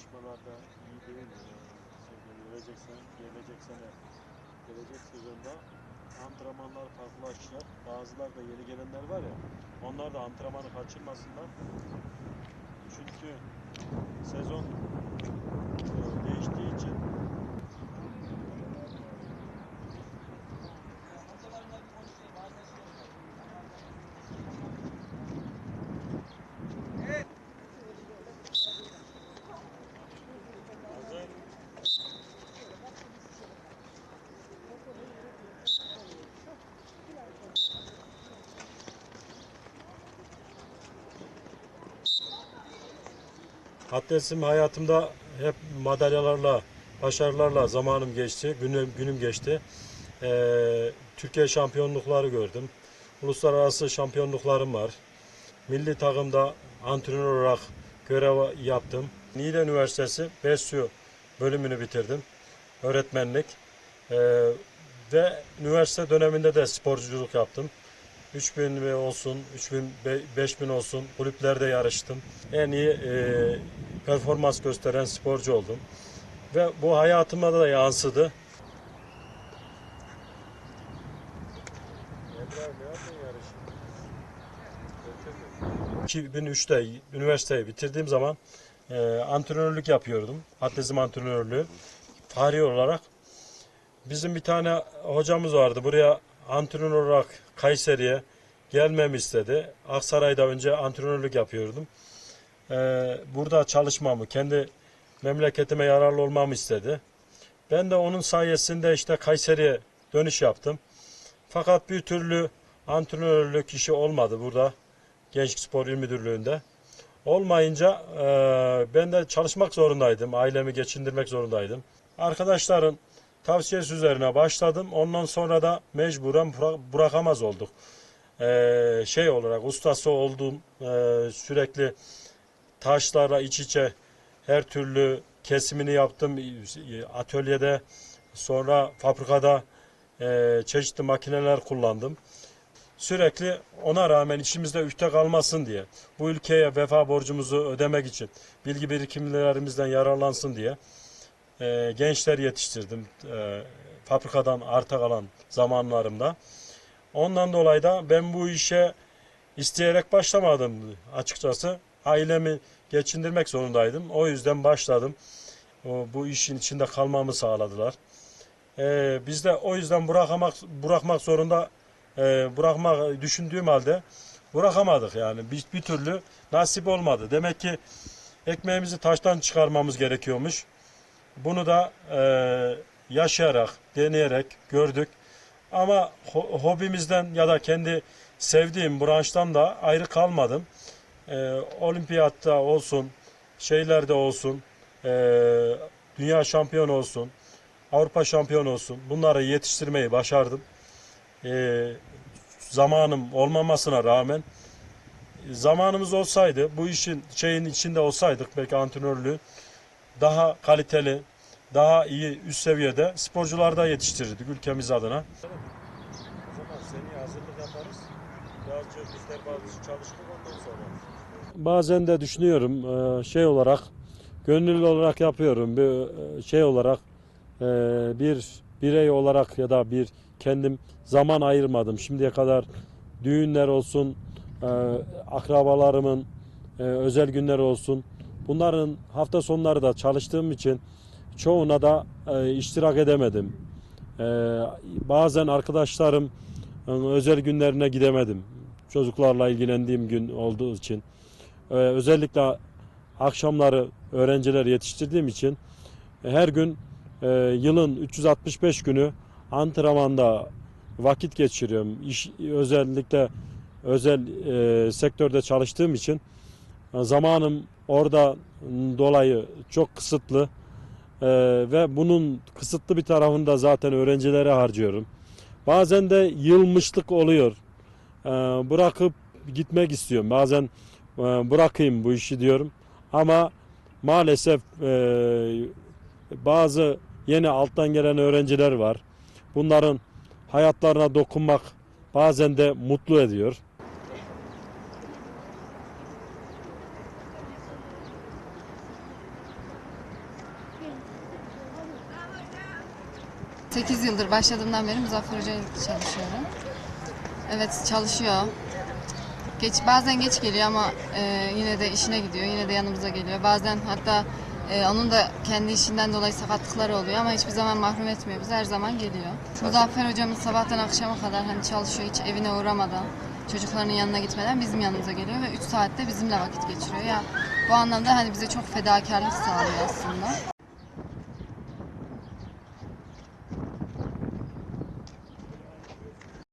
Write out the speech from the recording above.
yarışmalarda iyi değil mi? Sevgili gelecek sene, gelecek sene, gelecek sezonda antrenmanlar farklılaşacak. Bazıları da yeni gelenler var ya, onlar da antrenmanı kaçırmasınlar. Çünkü sezon e, değiştiği için Atletizm hayatımda hep madalyalarla, başarılarla zamanım geçti, günüm, günüm geçti. Ee, Türkiye şampiyonlukları gördüm. Uluslararası şampiyonluklarım var. Milli takımda antrenör olarak görev yaptım. Niğde Üniversitesi BESYO bölümünü bitirdim. Öğretmenlik. Ee, ve üniversite döneminde de sporculuk yaptım. 3000 ve olsun, 3000, be- 5000 olsun kulüplerde yarıştım. En iyi e, performans gösteren sporcu oldum. Ve bu hayatıma da yansıdı. 2003'te üniversiteyi bitirdiğim zaman e, antrenörlük yapıyordum. Atletizm antrenörlüğü. Fahri olarak. Bizim bir tane hocamız vardı. Buraya antrenör olarak Kayseri'ye gelmemi istedi. Aksaray'da önce antrenörlük yapıyordum. E, burada çalışmamı, kendi memleketime yararlı olmamı istedi. Ben de onun sayesinde işte Kayseri'ye dönüş yaptım. Fakat bir türlü antrenörlük işi olmadı burada. Gençlik Spor İl Müdürlüğü'nde. Olmayınca e, ben de çalışmak zorundaydım. Ailemi geçindirmek zorundaydım. Arkadaşların tavsiyesi üzerine başladım. Ondan sonra da mecburen bıra- bırakamaz olduk. E, şey olarak ustası olduğum e, sürekli taşlarla iç içe her türlü kesimini yaptım atölyede sonra fabrikada e, çeşitli makineler kullandım. Sürekli ona rağmen içimizde üfte kalmasın diye bu ülkeye vefa borcumuzu ödemek için bilgi birikimlerimizden yararlansın diye e, gençler yetiştirdim e, fabrikadan arta kalan zamanlarımda. Ondan dolayı da ben bu işe isteyerek başlamadım açıkçası. Ailemi geçindirmek zorundaydım. O yüzden başladım. O, bu işin içinde kalmamı sağladılar. Ee, biz de o yüzden bırakmak bırakmak zorunda e, bırakmak düşündüğüm halde bırakamadık yani bir, bir türlü nasip olmadı. Demek ki ekmeğimizi taştan çıkarmamız gerekiyormuş. Bunu da e, yaşayarak, deneyerek gördük. Ama ho- hobimizden ya da kendi sevdiğim branştan da ayrı kalmadım. E, olimpiyatta olsun, şeylerde olsun, e, dünya şampiyonu olsun, Avrupa şampiyonu olsun bunları yetiştirmeyi başardım. E, zamanım olmamasına rağmen zamanımız olsaydı bu işin şeyin içinde olsaydık belki antrenörlüğü daha kaliteli, daha iyi üst seviyede sporcular da yetiştirirdik ülkemiz adına. O zaman seni hazırlık yaparız. Birazcık bizler bazı çalıştık ondan sonra. Bazen de düşünüyorum e, şey olarak gönüllü olarak yapıyorum bir e, şey olarak e, bir birey olarak ya da bir kendim zaman ayırmadım şimdiye kadar düğünler olsun akrabalarımın özel günler olsun bunların hafta sonları da çalıştığım için çoğuna da e, iştirak edemedim. E, bazen arkadaşlarım e, özel günlerine gidemedim. Çocuklarla ilgilendiğim gün olduğu için. E, özellikle akşamları öğrenciler yetiştirdiğim için e, her gün e, yılın 365 günü antrenmanda vakit geçiriyorum. İş, özellikle özel e, sektörde çalıştığım için e, zamanım orada dolayı çok kısıtlı E, ve bunun kısıtlı bir tarafını da zaten öğrencilere harcıyorum. Bazen de yılmışlık oluyor. E, bırakıp gitmek istiyorum. Bazen e, bırakayım bu işi diyorum. Ama maalesef e, bazı yeni alttan gelen öğrenciler var. Bunların hayatlarına dokunmak bazen de mutlu ediyor. 8 yıldır başladığımdan beri Muzaffer Hoca çalışıyorum. Evet çalışıyor. Geç, bazen geç geliyor ama e, yine de işine gidiyor. Yine de yanımıza geliyor. Bazen hatta e, onun da kendi işinden dolayı sakatlıkları oluyor ama hiçbir zaman mahrum etmiyor bizi. Her zaman geliyor. Muzaffer hocamız sabahtan akşama kadar hani çalışıyor hiç evine uğramadan. Çocuklarının yanına gitmeden bizim yanımıza geliyor ve 3 saatte bizimle vakit geçiriyor. Ya bu anlamda hani bize çok fedakarlık sağlıyor aslında.